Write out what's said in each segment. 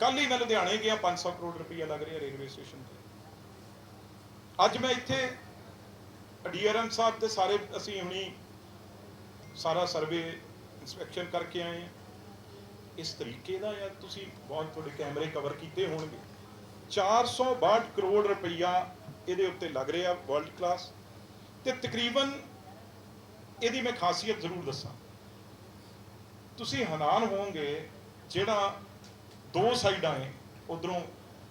ਕੱਲ ਹੀ ਮੈਂ ਲੁਧਿਆਣੇ ਗਿਆ 500 ਕਰੋੜ ਰੁਪਈਆ ਲੱਗ ਰਿਹਾ ਰੇਲਵੇ ਸਟੇਸ਼ਨ ਤੇ। ਅੱਜ ਮੈਂ ਇੱਥੇ ਡੀਆਰਐਮ ਸਾਹਿਬ ਤੇ ਸਾਰੇ, ਅਸੀਂ ਹੁਣੀ ਸਾਰਾ ਸਰਵੇ ਇਨਸਪੈਕਸ਼ਨ ਕਰਕੇ ਆਏ ਹਾਂ। ਇਸ ਤਰੀਕੇ ਦਾ ਯਾਰ ਤੁਸੀਂ ਬਹੁਤ ਤੁਹਾਡੇ ਕੈਮਰੇ ਕਵਰ ਕੀਤੇ ਹੋਣਗੇ। 462 ਕਰੋੜ ਰੁਪਈਆ ਇਹਦੇ ਉੱਤੇ ਲੱਗ ਰਿਹਾ ਵਰਲਡ ਕਲਾਸ। ਤੇ ਤਕਰੀਬਨ ਇਹਦੀ ਮੈਂ ਖਾਸੀਅਤ ਜ਼ਰੂਰ ਦੱਸਾਂ। ਤੁਸੀਂ ਹੈਰਾਨ ਹੋਵੋਗੇ ਜਿਹੜਾ ਦੋ ਸਾਈਡਾਂ ਹੈ ਉਧਰੋਂ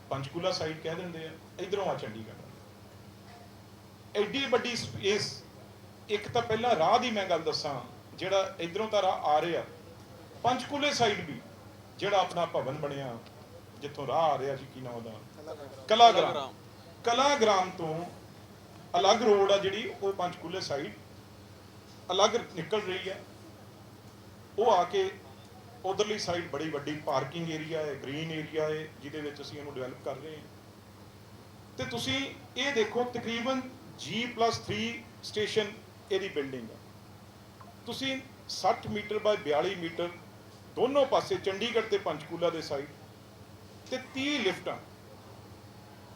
ਪੰਚਕੂਲਾ ਸਾਈਡ ਕਹਿ ਦਿੰਦੇ ਆ ਇਧਰੋਂ ਆ ਚੰਡੀਗੜ੍ਹ। ਐਡੀ ਵੱਡੀ ਸਪੇਸ ਇੱਕ ਤਾਂ ਪਹਿਲਾਂ ਰਾਹ ਦੀ ਮੈਂ ਗੱਲ ਦੱਸਾਂ ਜਿਹੜਾ ਇਧਰੋਂ ਤਾਂ ਰਾਹ ਆ ਰਿਹਾ ਪੰਚਕੂਲੇ ਸਾਈਡ ਵੀ ਜਿਹੜਾ ਆਪਣਾ ਭਵਨ ਬਣਿਆ ਜਿੱਥੋਂ ਰਾਹ ਆ ਰਿਹਾ ਜੀ ਕੀ ਨਾਮ ਉਹਦਾ? ਕਲਾਗ੍ਰਾਮ। ਕਲਾਗ੍ਰਾਮ। ਤੋਂ ਅਲੱਗ ਰੋਡ ਆ ਜਿਹੜੀ ਉਹ ਪੰਚਕੂਲੇ ਸਾਈਡ ਅਲੱਗ ਨਿਕਲ ਰਹੀ ਹੈ ਉਹ ਆ ਕੇ ਉਧਰਲੀ ਸਾਈਡ ਬੜੀ ਵੱਡੀ ਪਾਰਕਿੰਗ ਏਰੀਆ ਹੈ ਗ੍ਰੀਨ ਏਰੀਆ ਹੈ, ਜਿਹਦੇ ਵਿੱਚ ਅਸੀਂ ਇਹਨੂੰ ਡਿਵੈਲਪ ਕਰ ਰਹੇ ਹਾਂ। ਤੇ ਤੁਸੀਂ ਇਹ ਦੇਖੋ, ਤਕਰੀਬਨ G+3 ਸਟੇਸ਼ਨ ਇਹਦੀ ਬਿਲਡਿੰਗ ਹੈ। ਤੁਸੀਂ 60 ਮੀਟਰ ਬਾਈ 42 ਮੀਟਰ ਦੋਨੋਂ ਪਾਸੇ ਚੰਡੀਗੜ੍ਹ ਤੇ ਪੰਚਕੂਲਾ ਦੇ ਸਾਈਡ ਤੇ 30 ਲਿਫਟਾਂ,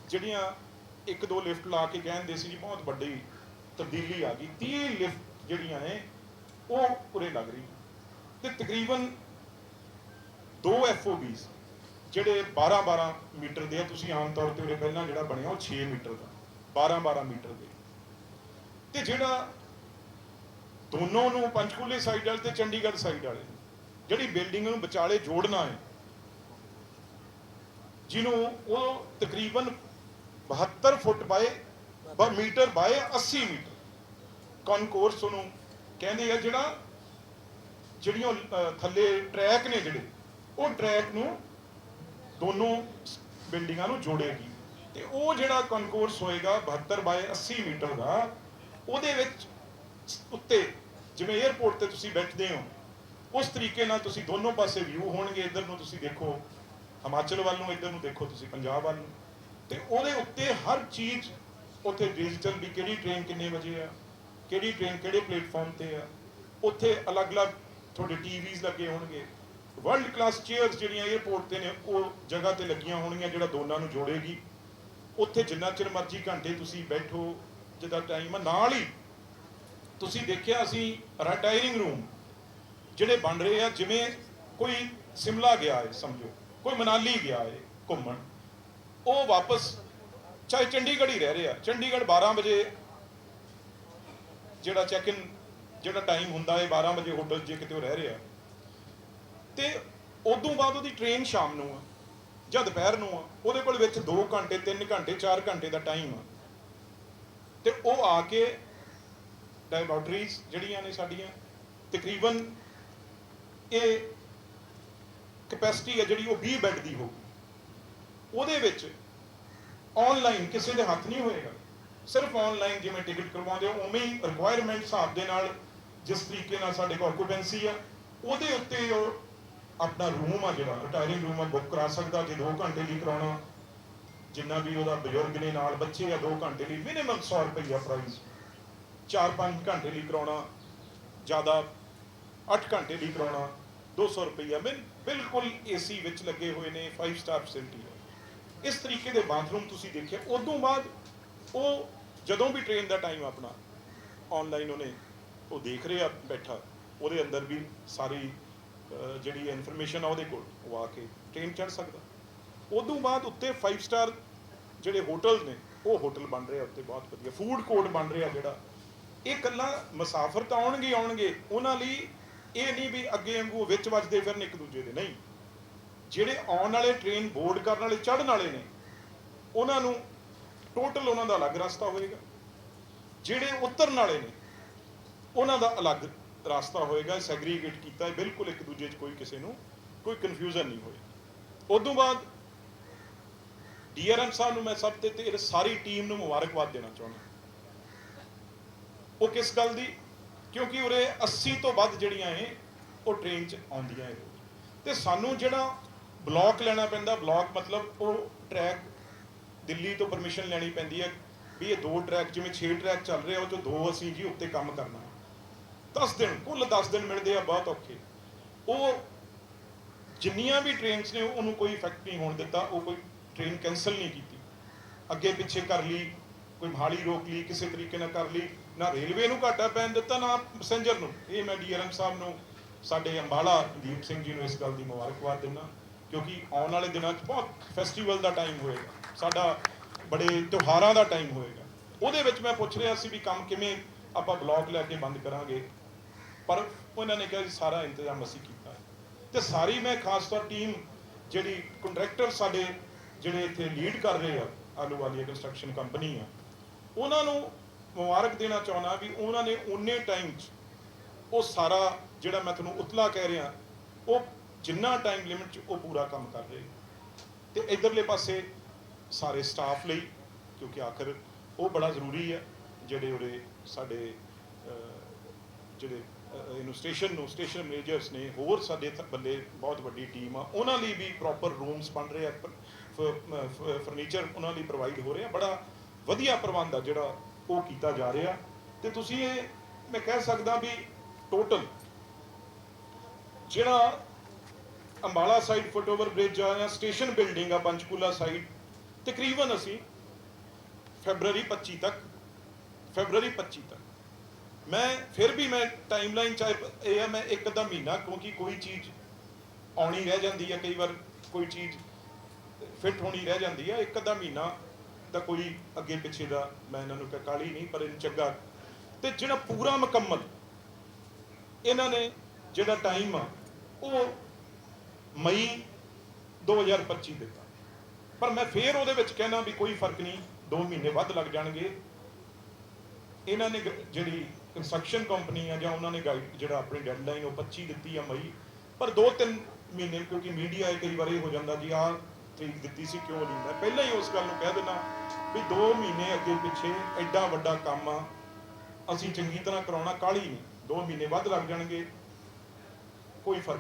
ਜਿਹੜੀਆਂ ਇੱਕ ਦੋ ਲਿਫਟ ਲਾ ਕੇ ਕਹਿੰਦੇ ਸੀ ਜੀ, ਬਹੁਤ ਵੱਡੀ ਤਬਦੀਲੀ ਆ ਗਈ। 30 ਲਿਫਟ ਜਿਹੜੀਆਂ ਨੇ, ਉਹ ਉਰੇ ਲੱਗ ਰਹੀ ਤੇ ਤਕਰੀਬਨ ਦੋ ਐਫਓਬੀਸ ਜਿਹੜੇ 12 12 ਮੀਟਰ ਦੇ ਆ ਤੁਸੀਂ ਆਮ ਤੌਰ ਤੇ ਉਰੇ ਪਹਿਲਾਂ ਜਿਹੜਾ ਬਣਿਆ ਉਹ 6 ਮੀਟਰ ਦਾ 12 12 ਮੀਟਰ ਦੇ। ਤੇ ਜਿਹੜਾ ਦੋਨੋਂ ਨੂੰ ਪੰਚਕੂਲੇ ਸਾਈਡ ਵਾਲੇ ਤੇ ਚੰਡੀਗੜ੍ਹ ਸਾਈਡ ਵਾਲੇ ਜਿਹੜੀ ਬਿਲਡਿੰਗ ਨੂੰ ਵਿਚਾਲੇ ਜੋੜਨਾ ਹੈ ਜਿਹਨੂੰ ਉਹ ਤਕਰੀਬਨ 72 ਫੁੱਟ ਬਾਏ ਬ ਮੀਟਰ ਬਾਏ 80 ਮੀਟਰ। ਕਨਕੋਰਸ ਉਹਨੂੰ ਕਹਿੰਦੇ ਆ ਜਿਹੜਾ ਜਿਹੜੀਆਂ ਅਹ, ਥੱਲੇ ਟਰੈਕ ਨੇ ਜਿਹੜੇ ਉਹ ਟਰੈਕ ਨੂੰ ਦੋਨੋਂ ਬਿਲਡਿੰਗਾਂ ਨੂੰ ਜੋੜੇਗੀ। ਤੇ ਉਹ ਜਿਹੜਾ ਕਨਕੋਰਸ ਹੋਏਗਾ 72 ਬਾਏ 80 ਮੀਟਰ ਦਾ, ਉਹਦੇ ਵਿੱਚ ਉੱਤੇ ਜਿਵੇਂ 에어ਪੋਰਟ ਤੇ ਤੁਸੀਂ ਬੈਠਦੇ ਹੋ, ਉਸ ਤਰੀਕੇ ਨਾਲ ਤੁਸੀਂ ਦੋਨੋਂ ਪਾਸੇ ਵਿਊ ਹੋਣਗੇ। ਇੱਧਰ ਨੂੰ ਤੁਸੀਂ ਦੇਖੋ, ਹਿਮਾਚਲ ਵੱਲ ਨੂੰ, ਇੱਧਰ ਨੂੰ ਦੇਖੋ ਤੁਸੀਂ ਪੰਜਾਬ ਵੱਲ ਨੂੰ। ਤੇ ਉਹਦੇ ਉੱਤੇ ਹਰ ਚੀਜ਼ ਉੱਥੇ ਡਿਜੀਟਲ ਵੀ ਕਿਹੜੀ ਟ੍ਰੇਨ ਕਿੰਨੇ ਵਜੇ ਆ, ਕਿਹੜੀ ਟ੍ਰੇਨ ਕਿਹੜੇ ਪਲੇਟਫਾਰਮ ਤੇ ਆ, ਉੱਥੇ ਅਲੱਗ-ਅਲੱਗ ਤੁਹਾਡੇ ਟੀਵੀਜ਼ ਲੱਗੇ ਹੋਣਗੇ। ਵਰਲਡ ਕਲਾਸ ਚੇਅਰਸ ਜਿਹੜੀਆਂ 에어ਪੋਰਟ ਤੇ ਨੇ, ਉਹ ਜਗ੍ਹਾ ਤੇ ਲੱਗੀਆਂ ਹੋਣਗੀਆਂ ਜਿਹੜਾ ਦੋਨਾਂ ਨੂੰ ਜੋੜੇਗੀ। ਉੱਥੇ ਜਿੰਨਾ ਚਿਰ ਮਰਜ਼ੀ ਘੰਟੇ ਤੁਸੀਂ ਬੈਠੋ ਜਿਹਦਾ ਟਾਈਮ ਆ, ਨਾਲ ਹੀ ਤੁਸੀਂ ਦੇਖਿਆ ਅਸੀਂ ਰਿਟਾਇਰਿੰਗ ਰੂਮ ਜਿਹੜੇ ਬਣ ਰਹੇ ਆ, ਜਿਵੇਂ ਕੋਈ ਸਿਮਲਾ ਗਿਆ ਹੈ, ਸਮਝੋ, ਕੋਈ ਮਨਾਲੀ ਗਿਆ ਹੈ ਘੁੰਮਣ, ਉਹ ਵਾਪਸ ਚਾਹੇ ਚੰਡੀਗੜ੍ਹ ਹੀ ਰਹਿ ਰਿਹਾ, ਚੰਡੀਗੜ੍ਹ 12 ਵਜੇ ਜਿਹੜਾ ਚੈੱਕ ਇਨ ਜਿਹੜਾ ਟਾਈਮ ਹੁੰਦਾ ਹੈ 12 ਵਜੇ ਹੋਟਲ ਜੇ ਕਿਤੇ ਉਹ ਰਹਿ ਰਿਹਾ। ਤੇ ਉਦੋਂ ਬਾਅਦ ਉਹਦੀ ਟ੍ਰੇਨ ਸ਼ਾਮ ਨੂੰ ਆ, ਜਾਂ ਦੁਪਹਿਰ ਨੂੰ ਆ। ਉਹਦੇ ਕੋਲ ਵਿੱਚ 2 ਘੰਟੇ 3 ਘੰਟੇ 4 ਘੰਟੇ ਦਾ ਟਾਈਮ ਆ। ਤੇ ਉਹ ਆ ਕੇ ਲੈਬੋਰਟਰੀਜ਼ ਜਿਹੜੀਆਂ ਨੇ ਸਾਡੀਆਂ, ਤਕਰੀਬਨ ਇਹ ਕੈਪੈਸਿਟੀ ਹੈ ਜਿਹੜੀ ਉਹ 20 ਬੈੱਡ ਦੀ ਹੋਊਗੀ। ਉਹਦੇ ਵਿੱਚ ਆਨਲਾਈਨ ਕਿਸੇ ਦੇ ਹੱਥ ਨਹੀਂ ਹੋਏਗਾ। ਸਿਰਫ ਆਨਲਾਈਨ ਜਿਵੇਂ ਟਿਕਟ ਕਰਵਾਉਂਦੇ ਹੋ, ਉਵੇਂ ਹੀ ਰਿਕੁਆਇਰਮੈਂਟ ਹਿਸਾਬ ਦੇ ਨਾਲ ਜਿਸ ਤਰੀਕੇ ਨਾਲ ਸਾਡੇ ਕੋਲ ਆਕੂਪੈਂਸੀ ਆ, ਉਹਦੇ ਉੱਤੇ ਉਹ ਆਪਣਾ ਰੂਮ ਆ ਜਿਹੜਾ ਰਿਟਾਇਰਿੰਗ ਰੂਮ ਆ ਬੁੱਕ ਕਰਾ ਸਕਦਾ, ਜੇ 2 ਘੰਟੇ ਲਈ ਕਰਾਉਣਾ, ਜਿੰਨਾ ਵੀ ਉਹਦਾ ਬਜ਼ੁਰਗ ਨੇ ਨਾਲ ਬੱਚੇ ਆ 2 ਘੰਟੇ ਲਈ ਮਿਨੀਮਮ 100 ਰੁਪਈਆ ਪ੍ਰਾਈਸ 4-5 ਘੰਟੇ ਲਈ ਕਰਾਉਣਾ, ਜ਼ਿਆਦਾ 8 ਘੰਟੇ ਲਈ ਕਰਾਉਣਾ 200 ਰੁਪਈਆ ਬਿਲ ਬਿਲਕੁਲ ਏਸੀ ਵਿੱਚ ਲੱਗੇ ਹੋਏ ਨੇ 5 ਸਟਾਰ ਫੈਸਿਲਿਟੀ ਹੈ ਇਸ ਤਰੀਕੇ ਦੇ ਬਾਥਰੂਮ ਤੁਸੀਂ ਦੇਖਿਆ, ਉਦੋਂ ਬਾਅਦ ਉਹ ਜਦੋਂ ਵੀ ਟ੍ਰੇਨ ਦਾ ਟਾਈਮ ਆਪਣਾ ਆਨਲਾਈਨ ਉਹਨੇ ਉਹ ਦੇਖ ਰਿਹਾ ਬੈਠਾ, ਉਹਦੇ ਅੰਦਰ ਵੀ ਸਾਰੀ ਜਿਹੜੀ ਇਨਫੋਰਮੇਸ਼ਨ ਆ ਉਹਦੇ ਕੋਲ, ਉਹ ਆ ਕੇ ਟ੍ਰੇਨ ਚੜ ਸਕਦਾ। ਉਦੋਂ ਬਾਅਦ ਉੱਤੇ 5 ਸਟਾਰ ਜਿਹੜੇ ਹੋਟਲ ਨੇ, ਉਹ ਹੋਟਲ ਬਣ ਰਿਹਾ ਉੱਤੇ, ਬਹੁਤ ਵਧੀਆ। ਫੂਡ ਕੋਰਟ ਬਣ ਰਿਹਾ ਜਿਹੜਾ। ਇਹ ਕੱਲਾ ਮੁਸਾਫਰ ਤਾਂ ਆਉਣਗੇ ਆਉਣਗੇ, ਉਹਨਾਂ ਲਈ ਇਹ ਨਹੀਂ ਵੀ ਅੱਗੇ ਵਾਂਗੂ ਵਿੱਚ ਵੱਜਦੇ ਫਿਰਨ ਇੱਕ ਦੂਜੇ ਦੇ, ਨਹੀਂ। ਜਿਹੜੇ ਆਉਣ ਵਾਲੇ ਟ੍ਰੇਨ ਬੋਰਡ ਕਰਨ ਵਾਲੇ, ਚੜ੍ਹਨ ਵਾਲੇ ਨੇ, ਉਹਨਾਂ ਨੂੰ ਟੋਟਲ ਉਹਨਾਂ ਦਾ ਅਲੱਗ ਰਸਤਾ ਹੋਏਗਾ। ਜਿਹੜੇ ਉਤਰਨ ਵਾਲੇ ਨੇ, ਉਹਨਾਂ ਦਾ ਅਲੱਗ ਰਾਸਤਾ ਹੋਏਗਾ ਸੈਗਰੀਗੇਟ ਕੀਤਾ ਹੈ, ਬਿਲਕੁਲ ਇੱਕ ਦੂਜੇ 'ਚ ਕੋਈ ਕਿਸੇ ਨੂੰ ਕੋਈ ਕਨਫਿਊਜ਼ਨ ਨਹੀਂ ਹੋਏ। ਉਦੋਂ ਬਾਅਦ ਡੀਆਰਐਮ ਸਾਹਿਬ ਨੂੰ ਮੈਂ ਸਭ ਤੇ ਤੇ ਸਾਰੀ ਟੀਮ ਨੂੰ ਮੁਬਾਰਕਬਾਦ ਦੇਣਾ ਚਾਹੁੰਦਾ ਉਹ ਕਿਸ ਗੱਲ ਦੀ? ਕਿਉਂਕਿ ਉਰੇ 80 ਤੋਂ ਵੱਧ ਜਿਹੜੀਆਂ ਇਹ, ਉਹ ਟ੍ਰੇਨ 'ਚ ਆਉਂਦੀਆਂ ਇਹ ਰੋਜ਼ ਤੇ ਸਾਨੂੰ ਜਿਹੜਾ ਬਲੌਕ ਲੈਣਾ ਪੈਂਦਾ ਬਲੌਕ ਮਤਲਬ ਉਹ ਟਰੈਕ ਦਿੱਲੀ ਤੋਂ ਪਰਮਿਸ਼ਨ ਲੈਣੀ ਪੈਂਦੀ ਹੈ ਵੀ ਇਹ ਦੋ ਟਰੈਕ ਜਿਵੇਂ 6 ਟਰੈਕ ਚੱਲ ਰਹੇ ਆ, ਉਹ ਚੋਂ ਦੋ ਅਸੀਂ ਜੀ ਉੱਤੇ ਕੰਮ ਕਰਨਾ। 10 ਦਿਨ, ਕੁੱਲ 10 ਦਿਨ ਮਿਲਦੇ ਆ, ਬਹੁਤ ਔਖੇ। ਉਹ ਜਿੰਨੀਆਂ ਵੀ ਟ੍ਰੇਨਸ ਨੇ, ਉਹਨੂੰ ਕੋਈ ਇਫੈਕਟ ਨਹੀਂ ਹੋਣ ਦਿੱਤਾ, ਉਹ ਕੋਈ ਟ੍ਰੇਨ ਕੈਨਸਲ ਨਹੀਂ ਕੀਤੀ। ਅੱਗੇ ਪਿੱਛੇ ਕਰ ਲਈ, ਕੋਈ ਮਹਾਲੀ ਰੋਕ ਲਈ, ਕਿਸੇ ਤਰੀਕੇ ਨਾਲ ਕਰ ਲਈ, ਨਾ ਰੇਲਵੇ ਨੂੰ ਘਾਟਾ ਪੈਣ ਦਿੱਤਾ, ਨਾ ਪੈਸੇਂਜਰ ਨੂੰ। ਇਹ ਮੈਂ ਡੀਆਰਐਮ ਸਾਹਿਬ ਨੂੰ, ਸਾਡੇ ਅੰਬਾਲਾ ਦੀਪ ਸਿੰਘ ਜੀ ਨੂੰ ਇਸ ਗੱਲ ਦੀ ਮੁਬਾਰਕਬਾਦ ਦਿੰਦਾ, ਕਿਉਂਕਿ ਆਉਣ ਵਾਲੇ ਦਿਨਾਂ 'ਚ ਬਹੁਤ ਫੈਸਟੀਵਲ ਦਾ ਟਾਈਮ ਹੋਏਗਾ। ਸਾਡਾ ਬੜੇ ਤਿਉਹਾਰਾਂ ਦਾ ਟਾਈਮ ਹੋਏਗਾ। ਉਹਦੇ ਵਿੱਚ ਮੈਂ ਪੁੱਛ ਰਿਹਾ ਸੀ ਵੀ ਕੰਮ ਕਿਵੇਂ ਆਪਾਂ ਬਲੌਕ ਲੈ ਕੇ ਬੰਦ ਕਰਾਂਗੇ। ਪਰ ਉਹਨਾਂ ਨੇ ਕਿਹਾ ਜੀ, ਸਾਰਾ ਇੰਤਜ਼ਾਮ ਅਸੀਂ ਕੀਤਾ ਹੈ। ਤੇ ਸਾਰੀ ਮੈਂ ਖਾਸ ਤੌਰ ਟੀਮ ਜਿਹੜੀ ਕੰਟਰੈਕਟਰ ਸਾਡੇ ਜਿਹੜੇ ਇੱਥੇ ਲੀਡ ਕਰ ਰਹੇ ਆ, ਆਲੂ ਵਾਲੀ ਕੰਸਟਰਕਸ਼ਨ ਕੰਪਨੀ ਆ, ਉਹਨਾਂ ਨੂੰ ਮੁਬਾਰਕ ਦੇਣਾ ਚਾਹੁੰਦਾ ਵੀ ਉਹਨਾਂ ਨੇ ਉਨੇ ਟਾਈਮ 'ਚ ਉਹ ਸਾਰਾ ਜਿਹੜਾ ਮੈਂ ਤੁਹਾਨੂੰ ਉਤਲਾ ਕਹਿ ਰਿਹਾ, ਉਹ ਜਿੰਨਾ ਟਾਈਮ ਲਿਮਿਟ 'ਚ ਉਹ ਪੂਰਾ ਕੰਮ ਕਰ ਰਹੇ ਤੇ ਇਧਰਲੇ ਪਾਸੇ ਸਾਰੇ ਸਟਾਫ ਲਈ, ਕਿਉਂਕਿ ਆਖਰ ਉਹ ਬੜਾ ਜ਼ਰੂਰੀ ਹੈ ਜਿਹੜੇ ਉਰੇ ਸਾਡੇ ਜਿਹੜੇ ਇਹਨੂੰ ਸਟੇਸ਼ਨ ਨੂੰ ਸਟੇਸ਼ਨ ਮੈਨੇਜਰਸ ਨੇ ਹੋਰ ਸਾਡੇ ਬੱਲੇ ਬਹੁਤ ਵੱਡੀ ਟੀਮ ਆ, ਉਹਨਾਂ ਲਈ ਵੀ ਪ੍ਰੋਪਰ ਰੂਮਸ ਬਣ ਰਹੇ ਆ ਫਰਨੀਚਰ ਉਹਨਾਂ ਲਈ ਪ੍ਰੋਵਾਈਡ ਹੋ ਰਿਹਾ ਬੜਾ ਵਧੀਆ ਪ੍ਰਬੰਧ ਆ ਜਿਹੜਾ ਉਹ ਕੀਤਾ ਜਾ ਰਿਹਾ। ਤੇ ਤੁਸੀਂ ਇਹ, ਮੈਂ ਕਹਿ ਸਕਦਾ ਵੀ ਟੋਟਲ ਜਿਹੜਾ ਅੰਬਾਲਾ ਸਾਈਡ ਫੁੱਟਓਵਰ ਬ੍ਰਿਜ ਆ ਜਾਂ ਸਟੇਸ਼ਨ ਬਿਲਡਿੰਗ ਆ ਪੰਚਕੂਲਾ ਸਾਈਡ ਤਕਰੀਬਨ ਅਸੀਂ ਫੈਬਰੂਅਰੀ 25 ਤੱਕ ਫੈਬਰੂਅਰੀ 25 ਤੱਕ ਮੈਂ ਫਿਰ ਵੀ ਮੈਂ ਟਾਈਮਲਾਈਨ ਚਾਹੇ ਇਹ ਆ, ਮੈਂ ਇੱਕ ਅੱਧਾ ਮਹੀਨਾ, ਕਿਉਂਕਿ ਕੋਈ ਚੀਜ਼ ਆਉਣੀ ਰਹਿ ਜਾਂਦੀ ਹੈ ਕਈ ਵਾਰ ਕੋਈ ਚੀਜ਼ ਫਿੱਟ ਹੋਣੀ ਰਹਿ ਜਾਂਦੀ ਹੈ ਇੱਕ ਅੱਧਾ ਮਹੀਨਾ ਦਾ ਕੋਈ ਅੱਗੇ ਪਿੱਛੇ ਦਾ ਮੈਂ ਇਹਨਾਂ ਨੂੰ ਕਿਹਾ ਕਾਲੀ ਨਹੀਂ, ਪਰ ਇਹਨੂੰ ਚੰਗਾ। ਤੇ ਜਿਹੜਾ ਪੂਰਾ ਮੁਕੰਮਲ ਇਹਨਾਂ ਨੇ ਜਿਹੜਾ ਟਾਈਮ ਆ, ਉਹ ਮਈ 2025 ਦਿੱਤਾ। ਪਰ ਮੈਂ ਫੇਰ ਉਹਦੇ ਵਿੱਚ ਕਹਿਣਾ ਵੀ ਕੋਈ ਫ਼ਰਕ ਨਹੀਂ 2 ਮਹੀਨੇ ਵੱਧ ਲੱਗ ਜਾਣਗੇ। ਇਹਨਾਂ ਨੇ ਜਿਹੜੀ ਕੰਸਟਰਕਸ਼ਨ ਕੰਪਨੀ ਆ ਜਾਂ ਉਹਨਾਂ ਨੇ ਗਾਈਡ ਜਿਹੜਾ ਆਪਣੀ ਡੈਡਲਾਈਨ ਉਹ 25 ਦਿੱਤੀ ਆ ਮਈ, ਪਰ 2-3 ਮਹੀਨੇ, ਕਿਉਂਕਿ ਮੀਡੀਆ ਕਈ ਵਾਰ ਇਹ ਹੋ ਜਾਂਦਾ ਜੀ, ਆਹ ਤਰੀਕ ਦਿੱਤੀ ਸੀ, ਕਿਉਂ ਨਹੀਂ? ਮੈਂ ਪਹਿਲਾਂ ਹੀ ਉਸ ਗੱਲ ਨੂੰ ਕਹਿ ਦਿੰਦਾ ਵੀ 2 ਮਹੀਨੇ ਅੱਗੇ ਪਿੱਛੇ ਐਡਾ ਵੱਡਾ ਕੰਮ ਆ, ਅਸੀਂ ਚੰਗੀ ਤਰ੍ਹਾਂ ਕਰਾਉਣਾ, ਕਾਹਲੀ ਨਹੀਂ। 2 ਮਹੀਨੇ ਵੱਧ ਲੱਗ ਜਾਣਗੇ, ਕੋਈ ਫ਼ਰਕ